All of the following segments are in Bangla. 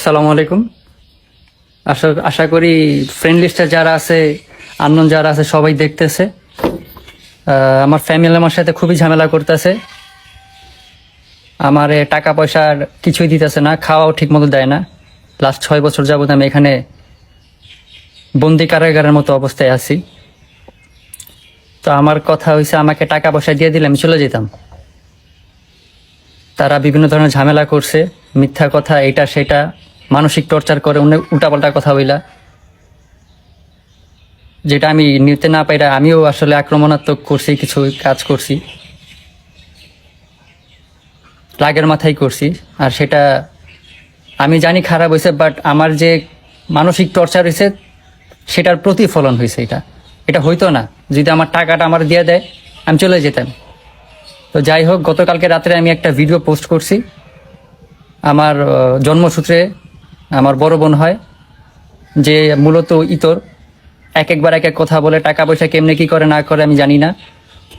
আসসালামু আলাইকুম। আশা আশা করি ফ্রেন্ড লিস্টে যারা আছে আননোন যারা আছে, সবাই দেখতেছে। আমার ফ্যামিলি আমার সাথে খুবই ঝামেলা করতেছে। আমার টাকা পয়সার কিছুই দিতেছে না, খাওয়াও ঠিক মতো দেয় না। লাস্ট ছয় বছর যাবত আমি এখানে বন্দি কারাগারের মতো অবস্থায় আছি। তো আমার কথা হয়েছে আমাকে টাকা পয়সা দিয়ে দিলে আমি চলে যেতাম। তারা বিভিন্ন ধরনের ঝামেলা করছে, মিথ্যা কথা, এটা, সেটা। মানসিক টর্চার করে অনেক উল্টাপাল্টা কথা বইলা। যেটা আমি নিতে না পাইরা আমিও আসলে আক্রমণাত্মক করছি, কিছু কাজ করছি। রাগের মাথায় করছি, আর সেটা আমি জানি খারাপ হয়েছে বাট আমার যে মানসিক টর্চার হয়েছে সেটার প্রতিফলন হয়েছে এটা। এটা হইতো না, যদি আমার টাকাটা আমার দিয়ে দেয়, আমি চলে যেতাম। তো যাই হোক, গতকালকে রাত্রে আমি একটা ভিডিও পোস্ট করছি। আমার জন্মসূত্রে আমার বড় বোন হয়, যে মূলত ইতর। এক একবার এক এক কথা বলে, টাকা পয়সা কেমনে কি করে না করে আমি জানি না।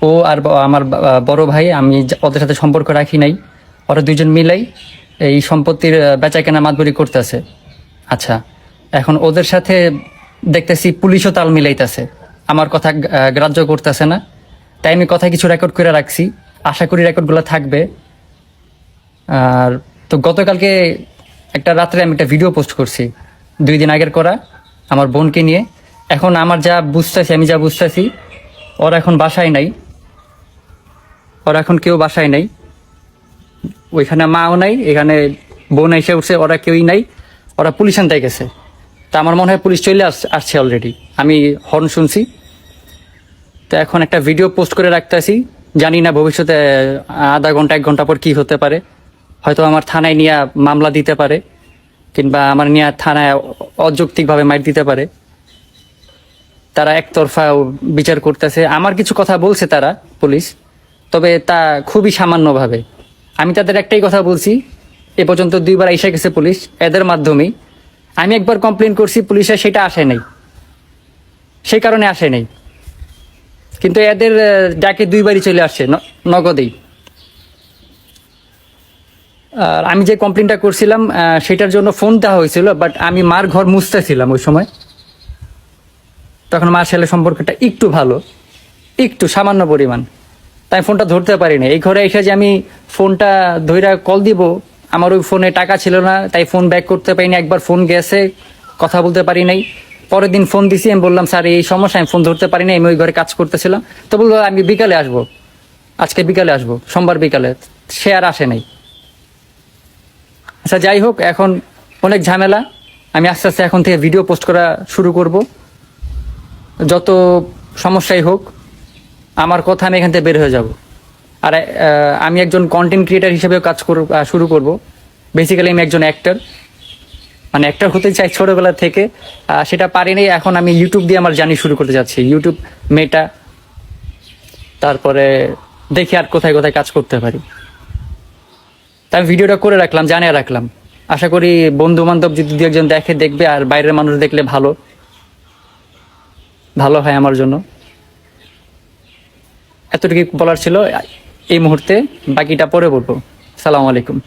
ও আর আমার বড় ভাই, আমি ওদের সাথে সম্পর্ক রাখি নাই। ওরা দুজন মিলাই এই সম্পত্তির বেচা কেনা মাতবরি করতেছে। আচ্ছা এখন ওদের সাথে দেখতেছি পুলিশও তাল মিলাইতেছে। আমার কথা গ্রাহ্য করতেছে না। তাই আমি কথা কিছু রেকর্ড করে রাখছি। আশা করি রেকর্ডগুলো থাকবে। আর তো গতকালকে একটা রাত্রে আমি একটা ভিডিও পোস্ট করছি। দুই দিন আগের করা, আমার বোনকে নিয়ে। এখন আমার যা বুঝতেছি, আমি যা বুঝতেছি, ওরা এখন বাসায় নাই। ওরা এখন কেউ বাসায় নাই। ওইখানে মাও নাই, এখানে বোন এসে উঠছে, ওরা কেউই নাই। ওরা পুলিশ আনতে গেছে। তা আমার মনে হয় পুলিশ চলে আস- আসছে অলরেডি আমি হর্ন শুনছি। তো এখন একটা ভিডিও পোস্ট করে রাখতেছি। জানি না ভবিষ্যতে আধা ঘণ্টা, এক ঘণ্টা পর কি হতে পারে। হয়তো আমার থানায় নিয়ে মামলা দিতে পারে, কিংবা আমার নিয়ে থানায় অযৌক্তিকভাবে মাইর দিতে পারে। তারা একতরফা বিচার করতেছে। আমার কিছু কথা বলছে তারা, পুলিশ, তবে তা খুবই সামান্যভাবে। আমি তাদের একটাই কথা বলছি, এ পর্যন্ত দুইবার এসে গেছে পুলিশ, এদের মাধ্যমেই। আমি একবার কমপ্লেন করছি, পুলিশে সেটা আসে নাই। সেই কারণে আসে নাই। কিন্তু এদের ডাকে দুইবারই চলে আসছে ন- নগদেই। আর আমি যে কমপ্লেনটা করছিলাম সেটার জন্য ফোন দেওয়া হয়েছিল বাট আমি মার ঘর মুছতেছিলাম ওই সময়। তখন মার ছেলে সম্পর্কটা একটু ভালো, একটু সামান্য পরিমাণ। তাই ফোনটা ধরতে পারি পারিনি। এই ঘরে এসে যে আমি ফোনটা ধইরা কল দিব, আমার ওই ফোনে টাকা ছিল না, তাই ফোন ব্যাক করতে পারিনি। একবার ফোন গেছে, কথা বলতে পারি নাই। পরের দিন ফোন দিছি, আমি বললাম, স্যার, এই সমস্যা, আমি ফোন ধরতে পারি পারিনি, আমি ওই ঘরে কাজ করতেছিলাম। তো বলল, আমি বিকালে আসব। আজকে বিকালে আসব, সোমবার বিকালে। সে আর আসে নাই। আচ্ছা যাই হোক, এখন অনেক ঝামেলা। আমি আস্তে আস্তে এখন থেকে ভিডিও পোস্ট করা শুরু করব। যত সমস্যাই হোক, আমার কথা আমি এখান থেকে বের হয়ে যাব। আর আমি একজন কন্টেন্ট ক্রিয়েটার হিসেবেও কাজ শুরু করব। বেসিক্যালি আমি একজন অ্যাক্টার মানে অ্যাক্টার হতে চাই ছোটোবেলা থেকে সেটা পারিনি, এখন আমি ইউটিউব দিয়ে আমার জার্নি শুরু করতে যাচ্ছি। ইউটিউব মেটা তারপরে দেখি আর কোথায় কোথায় কাজ করতে পারি। তাই আমি ভিডিওটা করে রাখলাম, জানিয়ে রাখলাম। আশা করি বন্ধু বান্ধব যদি দু একজন দেখে, দেখবে, আর বাইরের মানুষ দেখলে ভালো। ভালো হয় আমার জন্য। এতটুকু বলার ছিল এই মুহূর্তে, বাকিটা পরে বলব। সালাম আলাইকুম।